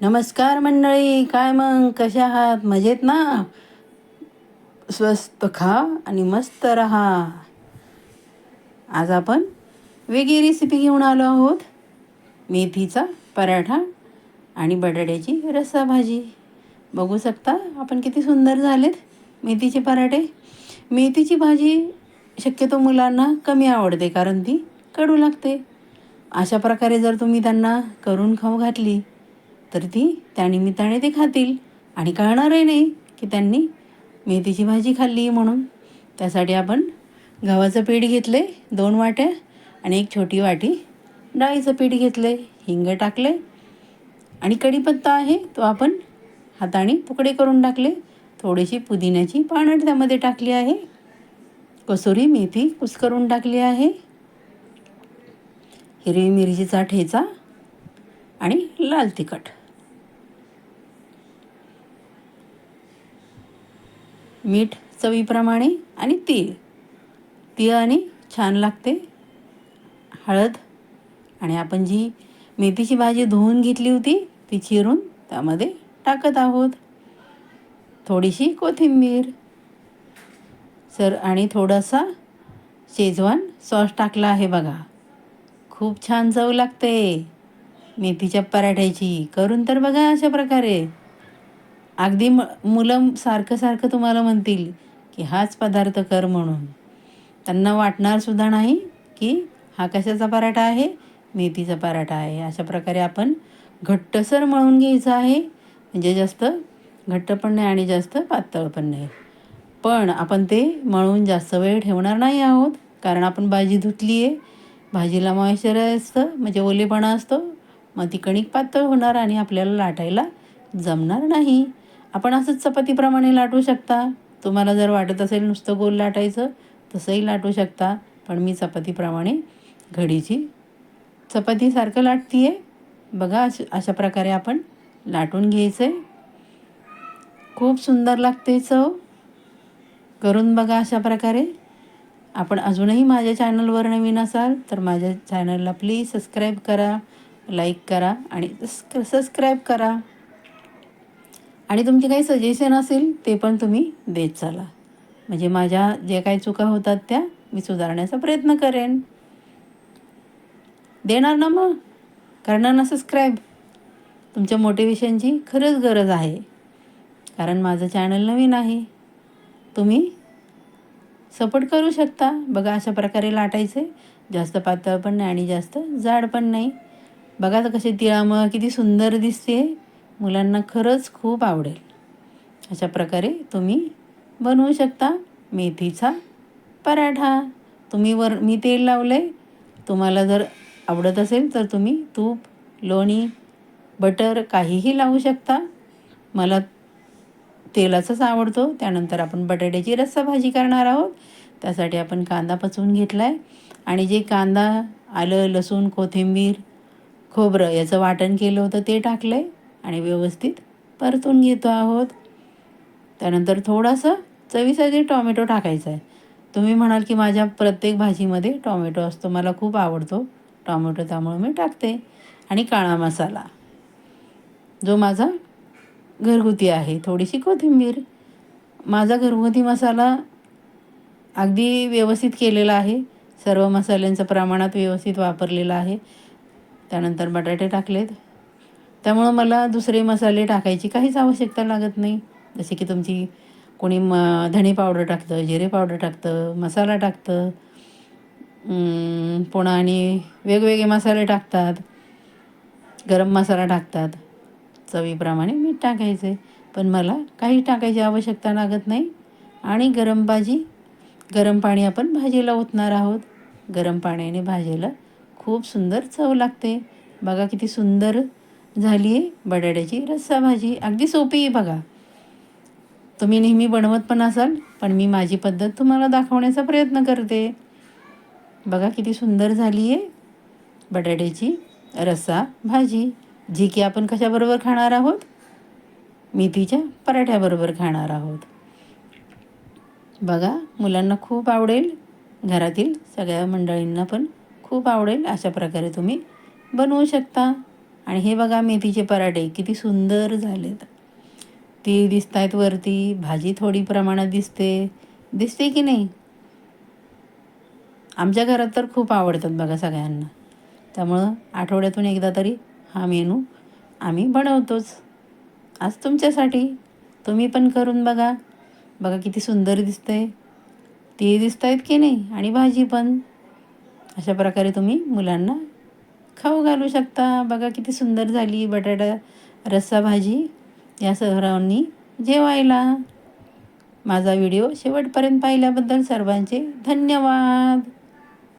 नमस्कार मंडळी काय मग? कशा आहात? मजेत ना? स्वस्त खा आणि मस्त रहा. आज आपण वेगळी रेसिपी घेऊन आलो आहोत. मेथीचा पराठा आणि बटाट्याची रस्सा भाजी बघू शकता आपण किती सुंदर झालेत मेथीचे पराठे. मेथीची भाजी शक्यतो मुलांना कमी आवडते कारण ती कडू लागते. अशा प्रकारे जर तुम्ही त्यांना करून खाऊ घातली तर ती त्यानिमित्ताने ते खातील. आणि कळणारही नाही की त्यांनी मेथीची भाजी खाल्ली म्हणून. त्यासाठी आपण गव्हाचं पीठ घेतलं आहे दोन वाट्या आणि एक छोटी वाटी डाळीचं पीठ घेतलं आहे हिंग टाकले आणि कढीपत्ता आहे तो आपण हाताने तुकडे करून टाकले. थोडीशी पुदिन्याची पानं त्यामध्ये टाकली आहे. कसुरी मेथी कुस्करून टाकली आहे. हिरवी मिरचीचा ठेचा आणि लाल तिखट. मीठ चवीप्रमाणे आणि तीळ. तीळ आणि छान लागते. हळद आणि आपण जी मेथीची भाजी धुवून घेतली होती ती चिरून त्यामध्ये टाकत आहोत. थोडीशी कोथिंबीर. सर आणि थोडासा शेजवान सॉस टाकला आहे बघा. खूप छान चव लागते. मेथीच्या पराठ्याची. करून तर बघा अशा प्रकारे. अगदी म मुलं सारखं सारखं तुम्हाला म्हणतील की हाच पदार्थ कर म्हणून. त्यांना वाटणारसुद्धा नाही की हा कशाचा पराठा आहे? मेथीचा पराठा आहे. अशा प्रकारे आपण घट्टसर मळून घ्यायचं आहे. म्हणजे जास्त घट्ट पण नाही आणि जास्त पातळ पण नाही. पण आपण ते मळून जास्त वेळ ठेवणार नाही आहोत. कारण आपण भाजी धुतली आहे भाजीला मॉइश्चर असतं. म्हणजे ओलेपणा असतो. मग ती कणिक पातळ होणार आणि आपल्याला लाटायला जमणार नाही. आपण असंच चपातीप्रमाणे लाटू शकता. तुम्हाला जर वाटत असेल नुसतं गोल लाटायचं तसंही लाटू शकता. पण मी चपातीप्रमाणे घडीची चपातीसारखं लाटती आहे बघा अश अशा प्रकारे आपण लाटून घ्यायचं आहे खूप सुंदर लागते चव. करून बघा अशा प्रकारे. आपण अजूनही माझ्या चॅनलवर नवीन असाल तर माझ्या चॅनलला प्लीज सबस्क्राईब करा लाईक करा आणि सबस्क्राईब करा. आणि तुमचे काही सजेशन असेल ते पण तुम्ही देत चला. म्हणजे माझ्या जे काही चुका होतात त्या मी सुधारण्याचा प्रयत्न करेन. देणार ना मग? करणार ना सबस्क्राईब तुमच्या मोटिवेशनची खरंच गरज आहे. कारण माझं चॅनल नवीन आहे. तुम्ही सपोर्ट करू शकता. बघा अशा प्रकारे लाटायचे. जास्त पातळ पण नाही आणि जास्त जाड पण नाही. बघा तर कसे तिळामुळं किती सुंदर दिसते मुलांना खरंच खूप आवडेल. अशा प्रकारे तुम्ही बनवू शकता मेथीचा पराठा. तुम्ही वर मी तेल लावलं आहे तुम्हाला जर आवडत असेल तर तुम्ही तूप लोणी बटर काहीही लावू शकता. मला तेलाचाच आवडतो. त्यानंतर आपण बटाट्याची रस्सा भाजी करणार आहोत. त्यासाठी आपण कांदा पचवून घेतला आहे आणि जे कांदा आलं लसूण कोथिंबीर खोबरं याचं वाटण केलं होतं ते टाकलं आहे आणि व्यवस्थित परतून घेतो आहोत. त्यानंतर थोडासा चवीसाठी टॉमॅटो टाकायचा आहे. तुम्ही म्हणाल की माझ्या प्रत्येक भाजीमध्ये टॉमॅटो असतो मला खूप आवडतो टॉमॅटो त्यामुळे मी टाकते. आणि काळा मसाला जो माझा घरगुती आहे थोडीशी कोथिंबीर. माझा घरगुती मसाला अगदी व्यवस्थित केलेला आहे. सर्व मसाल्यांचं प्रमाणात व्यवस्थित वापरलेलं आहे. त्यानंतर बटाटे टाकलेत. त्यामुळं मला दुसरे मसाले टाकायची काहीच आवश्यकता लागत नाही. जसे की तुमची कोणी म धणे पावडर टाकतं जिरे पावडर टाकतं मसाला टाकतं पुन्हा आणि वेगवेगळे मसाले टाकतात गरम मसाला टाकतात. चवीप्रमाणे मीठ टाकायचे पण मला काही टाकायची आवश्यकता लागत नाही. आणि गरम भाजी गरम पाणी आपण भाजीला ओतणार आहोत. गरम पाण्याने भाजीला खूप सुंदर चव लागते. बघा किती सुंदर झाली आहे बटाट्याची रस्सा भाजी अगदी सोपी आहे बघा. तुम्ही नेहमी बनवत पण असाल पण मी माझी पद्धत तुम्हाला दाखवण्याचा प्रयत्न करते. बघा किती सुंदर झाली आहे बटाट्याची रस्सा भाजी जी की आपण कशाबरोबर खाणार आहोत? मेथीच्या पराठ्याबरोबर खाणार आहोत. बघा मुलांना खूप आवडेल. घरातील सगळ्या मंडळींना पण खूप आवडेल. अशा प्रकारे तुम्ही बनवू शकता. आणि हे बघा मेथीचे पराठे किती सुंदर झालेत. ती दिसत आहेत वरती भाजी थोडी प्रमाणात दिसते. दिसते की नाही? आमच्या घरात तर खूप आवडतात बघा सगळ्यांना. त्यामुळं आठवड्यातून एकदा तरी हा मेनू आम्ही बनवतोच. आज तुमच्यासाठी तुम्ही पण करून बघा. बघा किती सुंदर दिसतंय. ती दिसत आहेत की नाही? आणि भाजी पण. अशा प्रकारे तुम्ही मुलांना खाऊ घालू शकता. बघा किती सुंदर झाली बटाटा रस्सा भाजी या सर्वांनी जेवायला. माझा व्हिडिओ शेवटपर्यंत पाहिल्याबद्दल सर्वांचे धन्यवाद.